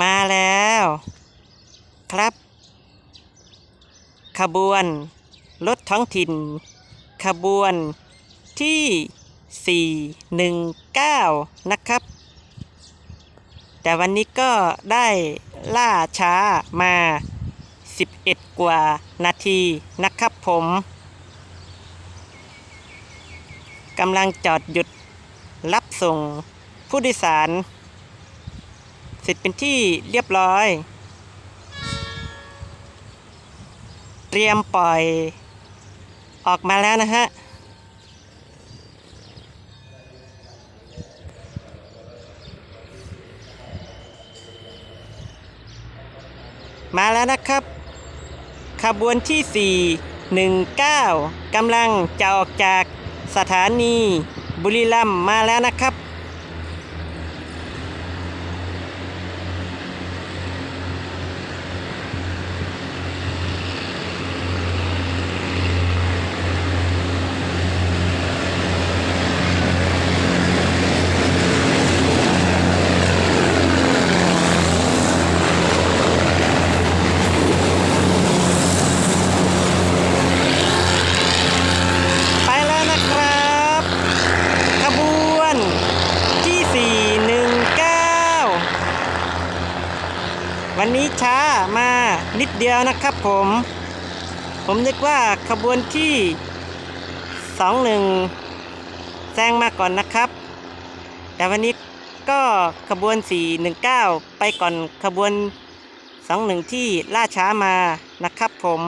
มาแล้ว ครับ ขบวน รถท้องถิ่น ขบวนที่ 419 นะครับ แต่วันนี้ก็ได้ล่าช้ามา 11 กว่านาทีนะครับผมกำลังจอดหยุดรับส่งผู้โดยสาร เสร็จเป็นที่เรียบร้อย เตรียมปล่อยออกมาแล้วนะฮะมาแล้วนะครับ ขบวนที่ 419กำลังจะออกจากสถานีบุรีรัมย์มาแล้วนะครับ ไปแล้วนะครับ ขบวนที่ 419 วันนี้ช้ามานิดเดียวนะครับผม ผมนึกว่าขบวนที่ 21 แซงมาก่อนนะครับ แต่วันนี้ก็ขบวน 419 ไปก่อนขบวน 21 ที่ล่าช้ามานะครับผม